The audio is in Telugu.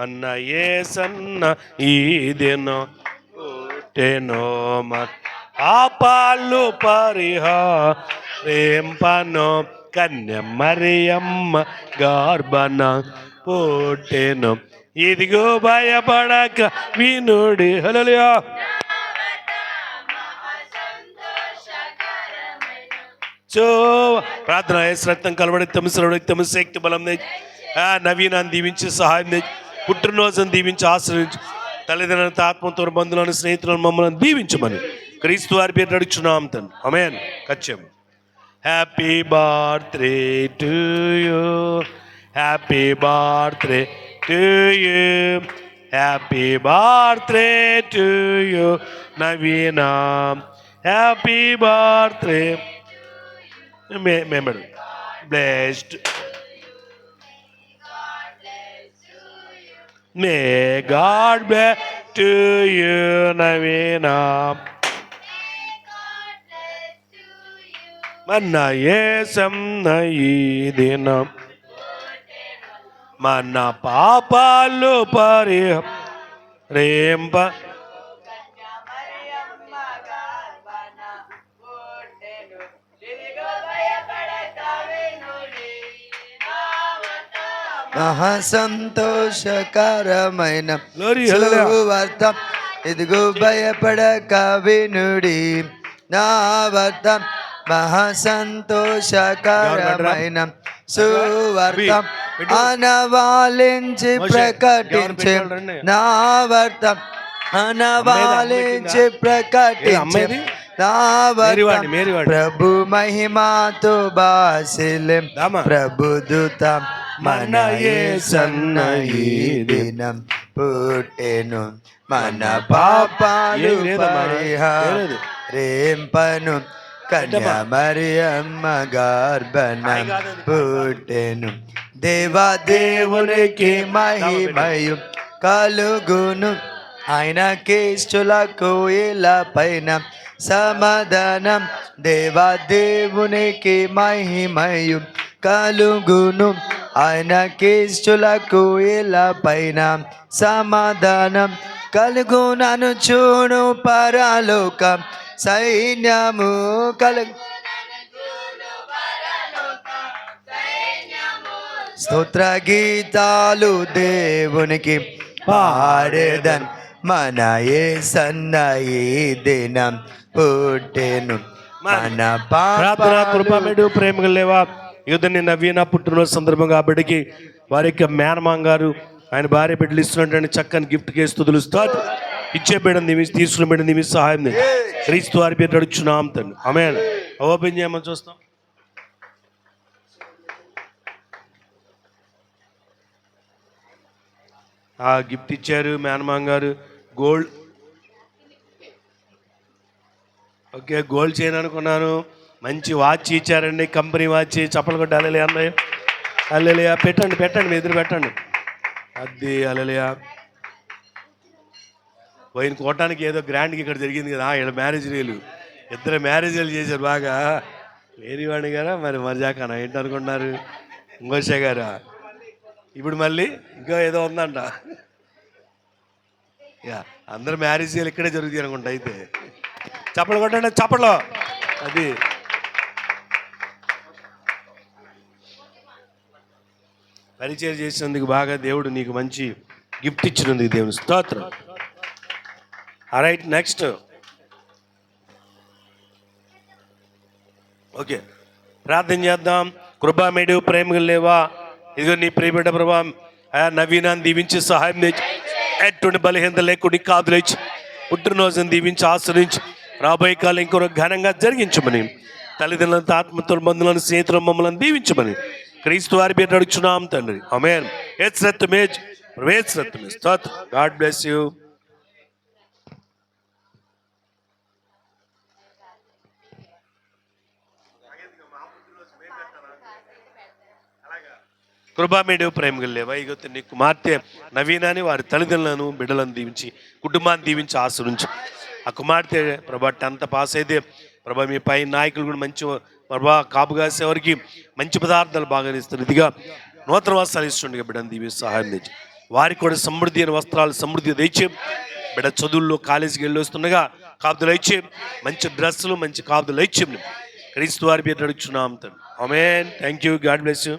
మన ఏసన్న ఈ దినో పుట్టెను మన పాపాలు పరిహారింపను కన్య మరియమ్మ గార్బన పుట్టెను. ఇదిగో భయపడక వినుడి. హల్లెలూయా. చో. ప్రార్థన యేసు రక్తం కలబడి తమసు తమ శక్తి బలం ఆ నవీనాన్ని దీవించి సహాయం పుట్టినరోజును దీవించి ఆశ్రయించి. తల్లిదండ్రులతో ఆత్మతో బంధువులను స్నేహితులను మమ్మల్ని దీవించమని క్రీస్తు వారి పేరు నడుచున్నాం తను అమేన్ కచ్చాము happy birthday to you happy birthday to you happy birthday to you Naveena happy birthday మేమడు blessed May God bless to you, Navina. మన ఏసం ఈ దినం మన పాపాలు పరి మహా సంతోషకరమైన. సువార్త ఇదిగో భయపడక వినుడి నా వార్త మహా సంతోషకరమైన సువార్త. అనవాలించి ప్రకటించే? నా వార్త అనవాలించి ప్రకటించే వార్త. ప్రభు మహిమాతో బాసిలెం. ప్రభు దూత మన యేసన్న ఈ దినం పుట్టెను మన పాపాలు ఏం లేదమ్మా, పరిహారం లేదు. రేంపను కన్యా మరియమ్మ గర్భన పుట్టెను దేవా దేవునికి మహిమయు కలుగును ఆయన కేష్టులకు ఇలా పైన సమాధానం దేవా దేవునికి మహిమయు కలుగును ఆయన కీష్టులకు ఇలా పైన సమాధానం కలుగునను చూడు పరలోకం సైన్యము కలుగు స్తోత్ర గీతాలు దేవునికి పాడేదన్ మన ఏ సన్నయి దినం పుట్టెను. మన ప్రార్థన కృపమిడు ప్రేమ లేవా యుద్ధని నవీన పుట్టినరోజు సందర్భంగా ఆ బిడ్డకి వారి యొక్క మేనమాం గారు ఆయన భార్య బిడ్డలు ఇస్తున్నటువంటి చక్కని గిఫ్ట్ కేసు తుదులుస్తారు ఇచ్చే బిడ్డను నిమిషం తీసుకున్న బిడ్డ నిమిషం సహాయం క్రీస్తు వారి పేరు నడుచున్నాం తండ్రి. ఆమె ఓపెన్ చేయమని చూస్తాం. ఆ గిఫ్ట్ ఇచ్చారు మేనమాం గారు. గోల్డ్. ఓకే గోల్డ్ చేయను అనుకున్నాను. మంచి వాచ్ ఇచ్చారండి కంపెనీ వాచ్ చప్పలు కొట్టాలి అన్నయ్య. అల్లెలియా పెట్టండి పెట్టండి మీ ఎదురు పెట్టండి. అది అల్లెలియా పోయిన కోటానికి ఏదో గ్రాండ్కి ఇక్కడ జరిగింది కదా ఇక్కడ మ్యారేజ్ రీలు ఇద్దరు మ్యారేజ్లు చేశారు బాగా. వేరేవాణి గారా మరి మర్జాకానా ఏంటనుకుంటున్నారు? ఇంకోషే గారా. ఇప్పుడు మళ్ళీ ఇంకా ఏదో ఉందంట. యా అందరు మ్యారేజీలు ఇక్కడే జరుగుతాయి అనుకుంటా అయితే. చప్పలు కొట్టండి చప్పట్లో. అది. పరిచయం చేసినందుకు బాగా దేవుడు నీకు మంచి గిఫ్ట్ ఇచ్చినందుకు దేవుని స్తోత్రం. రైట్ నెక్స్ట్ ఓకే ప్రార్థన చేద్దాం. కృపామేడు ప్రేమగా లేవా? ఇదిగో నీ ప్రియబిడ్డ ప్రభా ఆ నవీనాన్ని దీవించి సహాయం తెచ్చి ఎటువంటి బలహీనత లేకుండా కాదు లేచి పుట్టినరోజును దీవించి ఆశ్రయించి రాబోయే కాలం ఇంకొక ఘనంగా జరిగించమని తల్లిదండ్రులతో ఆత్మతో బంధువులను స్నేహితులు మమ్మల్ని దీవించమని క్రీస్తు వారి పేరు నడుచున్నాం తండ్రి. అమేన్ ఎస్ రత్తుమేజ్ ప్రవేశ్ తత్ గాడ్ బ్లెస్ యూ. కృపామేడు ప్రేమ లేవా? ఇగొత్త నీ కుమార్తె నవీనాని వారి తల్లిదండ్రులను బిడ్డలను దీవించి కుటుంబాన్ని దీవించి ఆశ్రయించు. ఆ కుమార్తె ప్రభా టెన్త్ పాస్ అయితే ప్రభా మీ పై నాయకులు కూడా మంచి ప్రభా కాపు కాసేవారికి మంచి పదార్థాలు బాగా ఇస్తారు ఇదిగా నూతన వస్త్రాలు ఇస్తుండగా బిడ్డను దీవి సహాయం తెచ్చి. వారికి కూడా సమృద్ధి అయిన వస్త్రాలు సమృద్ధి తెచ్చి. బిడ్డ చదువుల్లో కాలేజీకి వెళ్ళి వస్తుండగా కాపుదలు ఇచ్చి. మంచి డ్రెస్సులు మంచి కాపుదలు ఇచ్చి. క్రీస్తు వారి పేరు నడుచున్నాం amen. Thank you God bless you.